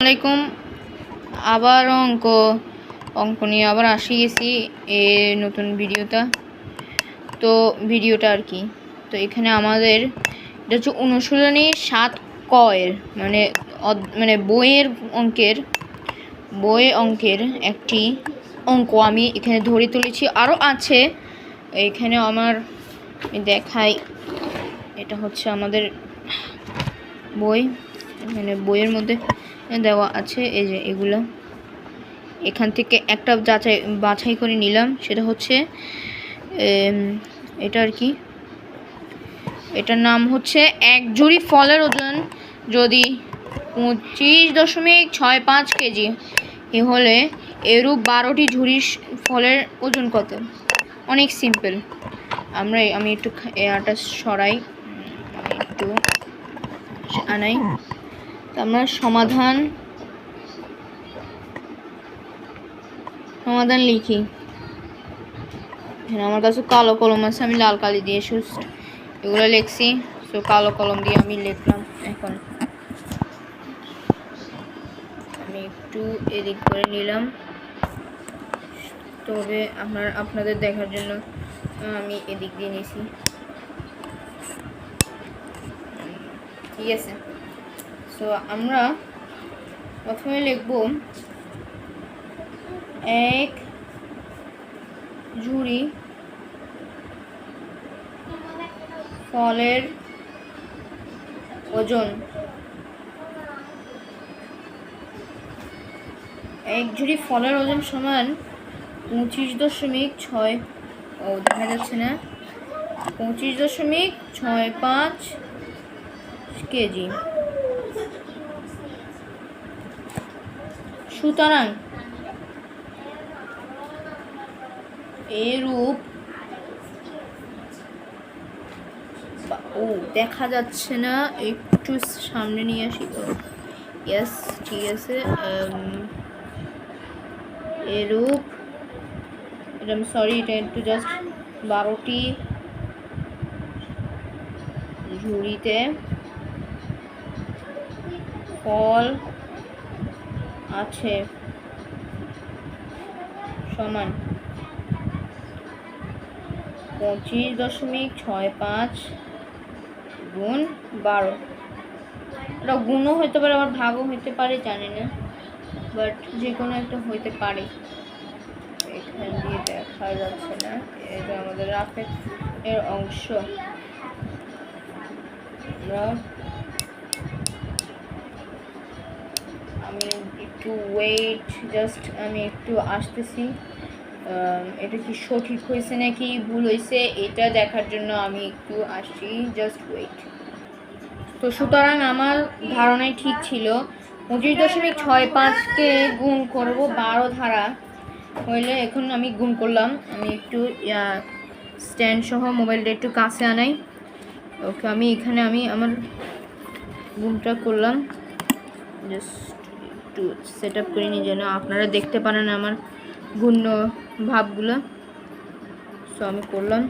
আলাইকুম। আবার অঙ্ক। অঙ্ক নিয়ে আবার আসি গেছি এ নতুন ভিডিওটা। তো ভিডিওটা আর কি। তো এখানে আমাদের এটা হচ্ছে অনুশীলনী সাত কয়ের মানে মানে বইয়ের অঙ্কের বই অঙ্কের একটি অঙ্ক আমি এখানে ধরে তুলেছি। আরও আছে। এখানে আমার দেখাই। এটা হচ্ছে আমাদের বই। মানে বইয়ের মধ্যে দেওয়া আছে, এই যে এগুলো। এখান থেকে একটা যাচাই, বাছাই করে নিলাম। সেটা হচ্ছে এটা আর কি? এটার নাম হচ্ছে এক জুড়ি ফলের ওজন যদি পঁচিশ দশমিক ছয় পাঁচ কেজি, এ হলে এরূপ বারোটি ঝুড়ি ফলের ওজন কত? অনেক সিম্পল। আমরা আমি একটু খা- এয়াটা সরাই একটু আনাই। আমরা সমাধান সমাধান লিখি। আমার কাছে কালো কলম আছে, আমি লাল কালি দিয়ে সুস এগুলো লিখছি সো কালো কলম দিয়ে আমি লিখলাম এখন। আমি একটু এদিক করে নিলাম। তবে আপনার আপনাদের দেখার জন্য আমি এদিক দিয়ে নিয়েছি ঠিক আছে। সো আমরা প্রথমে লিখব এক ঝুড়ি ফলের ওজন। এক ঝুড়ি ফলের ওজন সমান পঁচিশ দশমিক ছয়, ও, দেখা যাচ্ছে না। পঁচিশ দশমিক ছয় পাঁচ কেজি। সুতরাং এরূপ ও, দেখা যাচ্ছে না। একটু সামনে নিয়ে আসি। ইয়েস ঠিক আছে। এরূপ, এটা আমি সরি এটা একটু জাস্ট বারোটি ঝুড়িতে ফল আছে। সমান পঁচিশ দশমিক ছয় পাঁচ গুণ বারো। এটা গুণও হতে পারে, আবার ভাগও হতে পারে, জানি না। বাট যে কোনো একটা হইতে পারে। এখান দিয়ে দেখা যাচ্ছে না। এটা আমাদের রাফের এর অংশ। আমরা একটু ওয়েট জাস্ট আমি একটু আসতেছি। এটা কি সঠিক হয়েছে নাকি ভুল হয়েছে এটা দেখার জন্য আমি একটু আসছি জাস্ট ওয়েট তো সুতরাং আমার ধারণাই ঠিক ছিল, পঁচিশ দশমিক ছয় পাঁচকে গুণ করব বারো ধারা হইলে এখন আমি গুণ করলাম। আমি একটু স্ট্যান্ড সহ মোবাইলটা একটু কাছে আনাই। ওকে, আমি এখানে আমি আমার গুণটা করলাম। জাস্ট একটু সেট আপ করে নিই যেন আপনারা দেখতে পারেন আমার গুণ্য ভাবগুলো। সো আমি করলাম।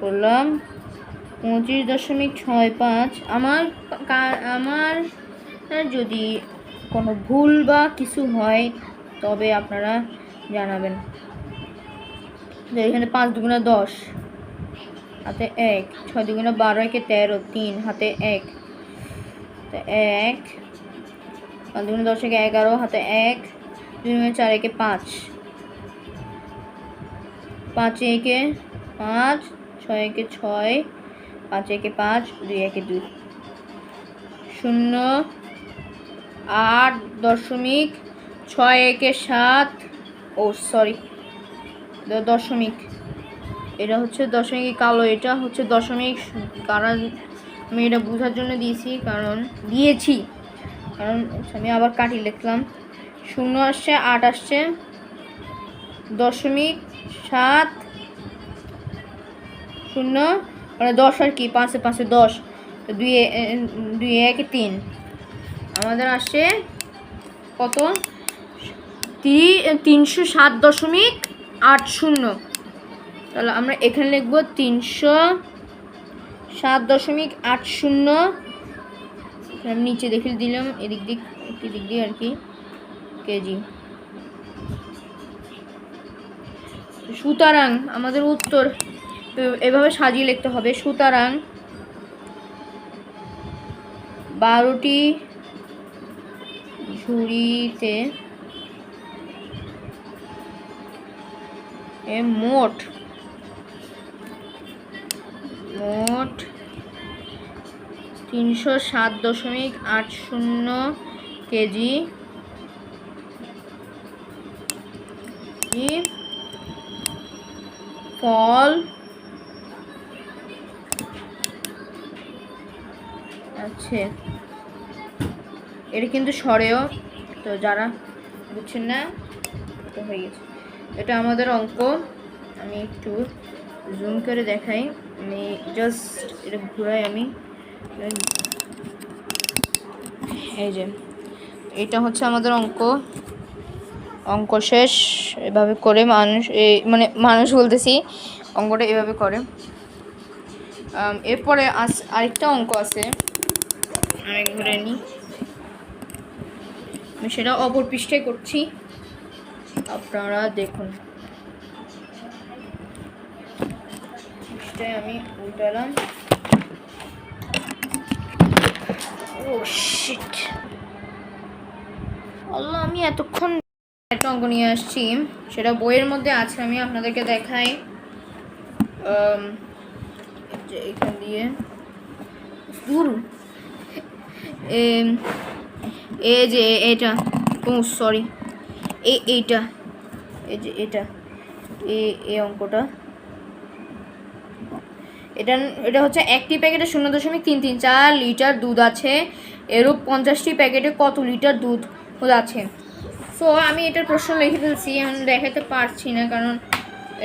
করলাম পঁচিশ দশমিক ছয় পাঁচ। আমার আমার যদি কোনো ভুল বা কিছু হয়, তবে আপনারা জানাবেন। যে এখানে পাঁচ দুগুণা দশ, হাতে এক, ছয় দুগুণা বারো, একে তেরো, তিন, হাতে এক। এক দুগুণে দশ একে এগারো, হাতে এক দুগুণে চার একে পাঁচ। পাঁচ একে পাঁচ, ছয় একে ছয়, পাঁচ একে পাঁচ, দুই একে দুই। শূন্য, আট দশমিক ছয় একে সাত, ও সরি দশমিক। এটা হচ্ছে দশমিক কালো, এটা হচ্ছে দশমিক, কারণ আমি এটা বোঝার জন্য দিয়েছি, কারণ দিয়েছি। কারণ আমি আবার কাটি লিখলাম। শূন্য আসছে, আট আসছে। দশমিক সাত শূন্য মানে দশ আর কি, পাঁচে পাঁচে দশ। তো দুই দুই একে, তিন। আমাদের আসছে কত? তিনশো সাত দশমিক আট শূন্য। তাহলে আমরা এখানে লিখব তিনশো সাত দশমিক আট শূন্য। আমি নিচে দেখে দিলাম, এদিক দিক দিক দিয়ে আর কি। কেজি। সুতরাং, আমাদের উত্তর। এভাবে সাজিয়ে লিখতে হবে, সুতরাং। বারোটি ঝুড়িতে মোট মোট তিনশো সাত দশমিক আট শূন্য কেজি। ফল। আছে। এটা কিন্তু সরেও, তো যারা বুঝছেন না তো হয়ে গেছে। এটা আমাদের অঙ্ক। আমি একটু জুম করে দেখাই। আমি জাস্ট এটা ঘুরাই আমি। এই যে, এটা হচ্ছে আমাদের অঙ্ক। অঙ্ক শেষ, এভাবে করে মানুষ মানে মানুষ বলতেছি, অঙ্কটা এভাবে করে। এরপরে আস, আরেকটা অঙ্ক আছে। আমি ঘুরে নিই। আমি সেটা অপর পৃষ্ঠায় করছি। আপনারা দেখুন। পৃষ্ঠায় আমি উল্টালাম। ও শিট আল্লাহ, আমি এতক্ষণ একটা অঙ্ক নিয়ে আসছি। সেটা বইয়ের মধ্যে আছে, আমি আপনাদেরকে দেখাই। এখান দিয়ে। দূর এই যে এটা, ও সরি এই এইটা। এই যে এটা। এই অঙ্কটা। এটা এটা হচ্ছে একটি প্যাকেটে শূন্য দশমিক তিন তিন চার লিটার দুধ আছে। এরূপ পঞ্চাশটি প্যাকেটে কত লিটার দুধ আছে? সো আমি এটার প্রশ্ন লিখে ফেলছি, এখন দেখাতে পারছি না, কারণ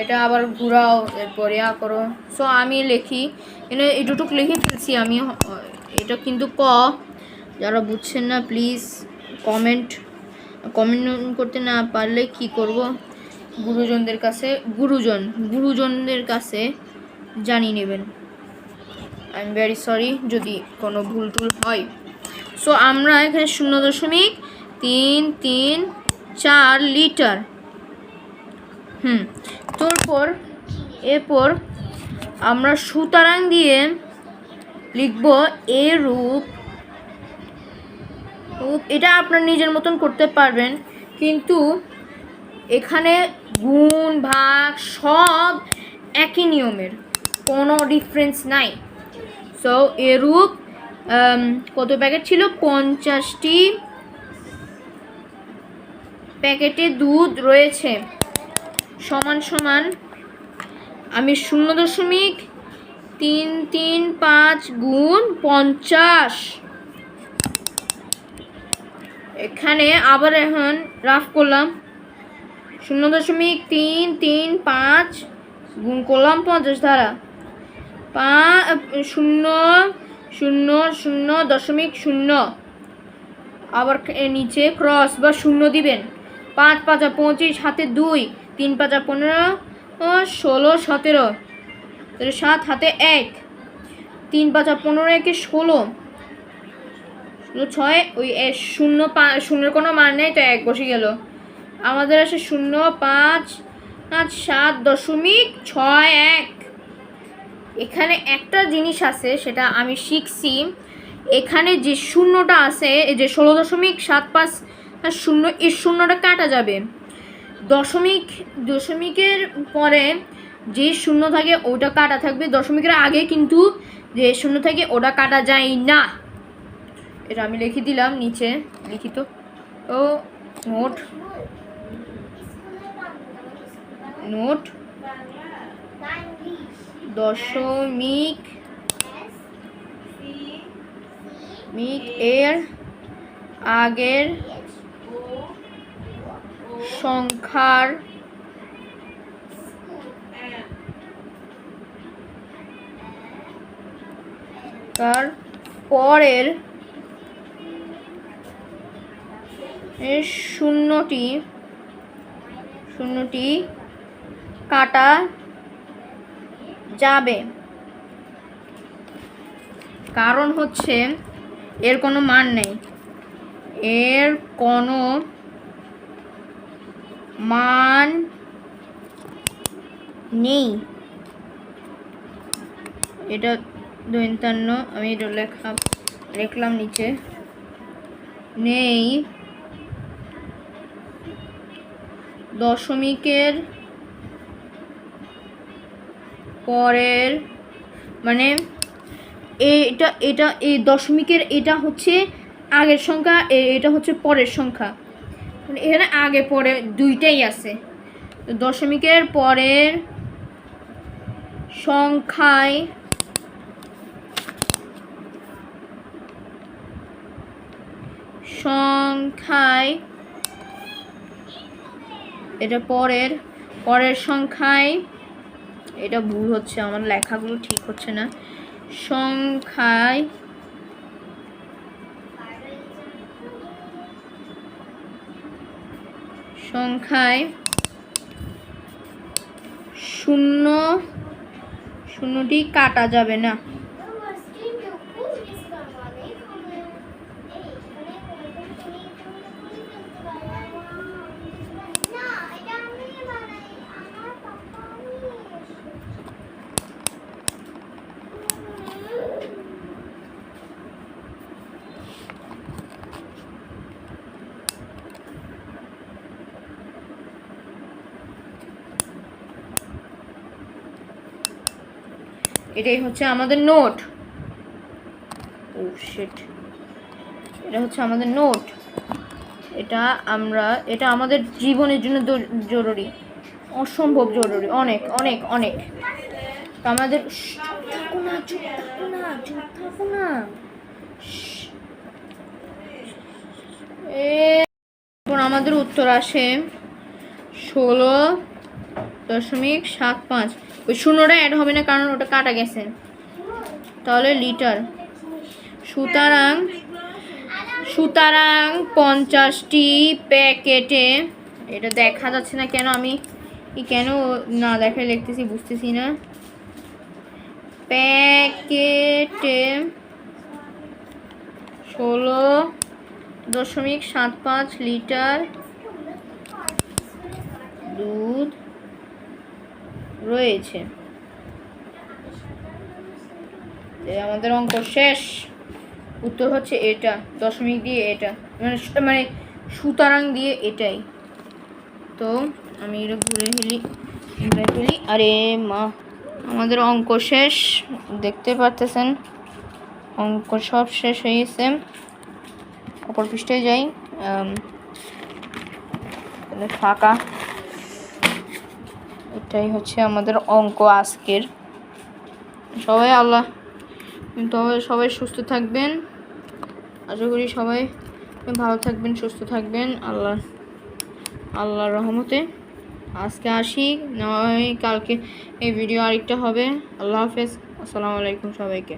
এটা আবার ঘুরাও, এরপরে আ করো। সো আমি লিখি, এনে এটুটুক লিখে ফেলছি আমি এটা কিন্তু ক। যারা বুঝছেন না প্লিজ কমেন্ট কমেন্ট করতে না পারলে কি করব? গুরুজনদের কাছে, গুরুজন, গুরুজনদের কাছে জানিয়ে নেবেন। আই এম ভেরি সরি যদি কোনো ভুল টুল হয়। সো আমরা এখানে শূন্য দশমিক তিন তিন, চার লিটার। হুম, তারপর, এরপর আমরা সুতরাং দিয়ে লিখব এ রূপ, এটা আপনার নিজের মতন করতে পারবেন। কিন্তু এখানে গুণ, ভাগ সব একই নিয়মের। কোনো ডিফারেন্স নাই। সো এরূপ কত প্যাকেট ছিল? পঞ্চাশটি প্যাকেটে দুধ রয়েছে। সমান সমান, আমি শূন্য দশমিক তিন তিন পাঁচ গুণ পঞ্চাশ। এখানে আবার এখন রাফ করলাম। শূন্য দশমিক তিন তিন পাঁচ গুণ করলাম পঞ্চাশ ধারা পা, শূন্য শূন্য শূন্য, দশমিক শূন্য। আবার নিচে ক্রস বা শূন্য দিবেন। পাঁচ পাঁচা পঁচিশ, হাতে দুই, তিন পাঁচা পনেরো ষোলো, সতেরো। সাত, হাতে এক। তিন পাঁচা পনেরো, একে ষোলো। ষোলো, ছয়, ওই শূন্য পা, শূন্যের কোনো মান নেই তো এক বসে গেল। আমাদের আছে শূন্য, পাঁচ পাঁচ সাত, দশমিক ছয়, এক। এখানে একটা জিনিস আছে, সেটা আমি শিখছি। এখানে যে শূন্যটা আছে যে ষোলো দশমিক সাত পাঁচ শূন্য, এই শূন্যটা কাটা যাবে। দশমিক, দশমিকের পরে যে শূন্য থাকে ওটা কাটা থাকবে। দশমিকের আগে কিন্তু যে শূন্য থাকে ওটা কাটা যায় না। এটা আমি লিখে দিলাম নিচে, লিখিত। ও, নোট। নোট। দশমিক মিক এর আগের সংখ্যার তার পরের শূন্যটি শূন্যটি কাটা যাবে। কারণ হচ্ছে এর কোনো মান নেই। এর কোনো মান নেই। এটা দৈন্তান্ন আমি এটা লেখা, লিখলাম নিচে। নেই। দশমিকের পরের মানে এটা এটা, এই দশমিকের এটা হচ্ছে আগের সংখ্যা এটা হচ্ছে পরের সংখ্যা। মানে এখানে আগে, পরে দুইটাই আছে। দশমিকের পরের সংখ্যায় সংখ্যায় এটা পরের পরের সংখ্যায় এটা ভুল হচ্ছে, আমার লেখাগুলো ঠিক হচ্ছে না। সংখ্যায় সংখ্যায় শূন্য, শূন্যটি কাটা যাবে না। এটাই হচ্ছে আমাদের নোট। ও শিট এটা হচ্ছে আমাদের নোট। এটা আমরা, এটা আমাদের জীবনের জন্য জরুরি। অসম্ভব জরুরি। অনেক অনেক অনেক। আমাদের আমাদের উত্তর আসে ষোলো দশমিক সাত পাঁচ। ওই শূন্যটা অ্যাড হবে না কারণ ওটা কাটা গেছে। তাহলে লিটার সুতরাং সুতরাং পঞ্চাশটি প্যাকেটে, এটা দেখা যাচ্ছে না কেন আমি কেন না দেখে লিখতেছি বুঝতেছি না। প্যাকেটে ষোলো দশমিক সাত পাঁচ লিটার দুধ রয়েছে। আমাদের অঙ্ক শেষ। উত্তর হচ্ছে এটা, দশমিক দিয়ে এটা। মানে মানে সুতরাং দিয়ে এটাই। তো আমি এটা ঘুরে ফেলি ঘুরে ফেলি। আরে মা, আমাদের অঙ্ক শেষ। দেখতে পারতেছেন? অঙ্ক সব শেষ হয়ে গেছে। অপর পৃষ্ঠে যাই। ফাঁকা। এটাই হচ্ছে আমাদের অঙ্ক আজকের। সবাই আল্লাহ তবে সবাই সুস্থ থাকবেন। আশা করি সবাই ভালো থাকবেন, সুস্থ থাকবেন। আল্লাহ আল্লাহ রহমতে। আজকে আসি নয় কালকে এই ভিডিও আরেকটা হবে। আল্লাহ হাফেজ। আসসালামু আলাইকুম সবাইকে।